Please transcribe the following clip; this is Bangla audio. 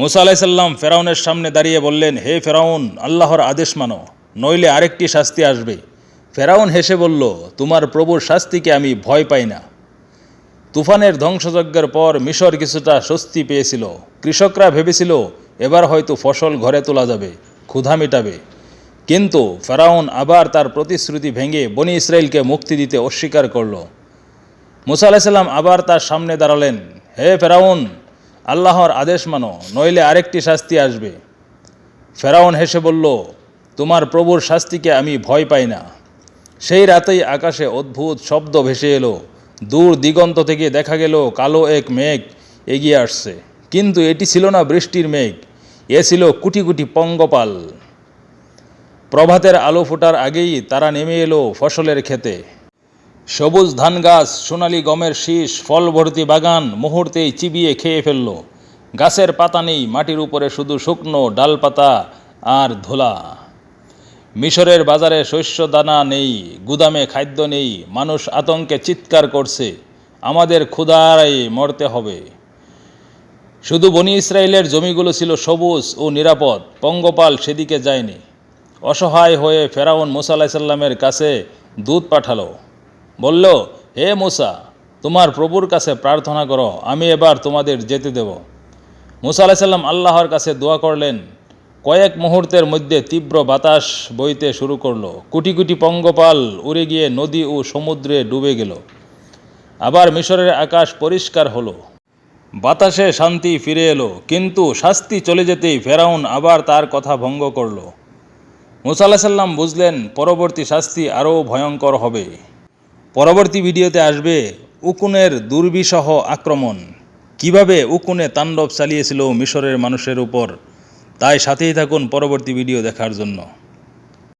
মুসা আলাইসাল্লাম ফেরাউনের সামনে দাঁড়িয়ে বললেন, হে ফেরাউন, আল্লাহর আদেশ মানো, নইলে আরেকটি শাস্তি আসবে। ফেরাউন হেসে বলল, তোমার প্রভুর শাস্তিকে আমি ভয় পাই না। তুফানের ধ্বংসযজ্ঞের পর মিশর কিছুটা স্বস্তি পেয়েছিল। কৃষকরা ভেবেছিল, এবার হয়তো ফসল ঘরে তোলা যাবে, ক্ষুধা মেটাবে। কিন্তু ফেরাউন আবার তার প্রতিশ্রুতি ভেঙে বনি ইসরায়েলকে মুক্তি দিতে অস্বীকার করল। মুসা আলাইসাল্লাম আবার তার সামনে দাঁড়ালেন, হে ফেরাউন আল্লাহর আদেশ মানো, নইলে আরেকটি শাস্তি আসবে। ফেরাউন হেসে বলল, তোমার প্রভুর শাস্তিকে আমি ভয় পাই না। সেই রাতেই আকাশে অদ্ভুত শব্দ ভেসে এলো। দূর দিগন্ত থেকে দেখা গেল, কালো এক মেঘ এগিয়ে আসছে। কিন্তু এটি ছিল না বৃষ্টির মেঘ, এ ছিল কুটি কুটি পঙ্গপাল। প্রভাতের আলো ফোটার আগেই তারা নেমে এলো ফসলের ক্ষেতে। সবুজ ধান গাছ, সোনালি গমের শীষ, ফল ভর্তি বাগান মুহূর্তেই চিবিয়ে খেয়ে ফেলল। গাছের পাতা নেই, মাটির উপরে শুধু শুকনো ডালপাতা আর ধুলা। মিশরের বাজারে শস্য দানা নেই, গুদামে খাদ্য নেই, মানুষ আতঙ্কে চিৎকার করছে, আমাদের ক্ষুধায় মরতে হবে। শুধু বনি ইসরায়েলের জমিগুলো ছিল সবুজ ও নিরাপদ, পঙ্গপাল সেদিকে যায়নি। অসহায় হয়ে ফেরাউন মুসা আলাহিসাল্লামের কাছে দুধ পাঠালো। বলল, হে মুসা, তোমার প্রভুর কাছে প্রার্থনা করো, আমি এবার তোমাদের যেতে দেব। মুসা আলাহিসাল্লাম আল্লাহর কাছে দোয়া করলেন। কয়েক মুহূর্তের মধ্যে তীব্র বাতাস বইতে শুরু করল। কুটি কুটি পঙ্গপাল উড়ে গিয়ে নদী ও সমুদ্রে ডুবে গেল। আবার মিশরের আকাশ পরিষ্কার হলো। বাতাসে শান্তি ফিরে এলো, কিন্তু শাস্তি চলে যেতেই ফেরাউন আবার তার কথা ভঙ্গ করল। মুসা আল্লাহ সাল্লাম বুঝলেন, পরবর্তী শাস্তি আরও ভয়ঙ্কর হবে। পরবর্তী ভিডিওতে আসবে উকুনের দুর্বিসহ আক্রমণ। কীভাবে উকুনে তাণ্ডব চালিয়েছিল মিশরের মানুষের উপর? তাই সাথেই থাকুন পরবর্তী ভিডিও দেখার জন্য।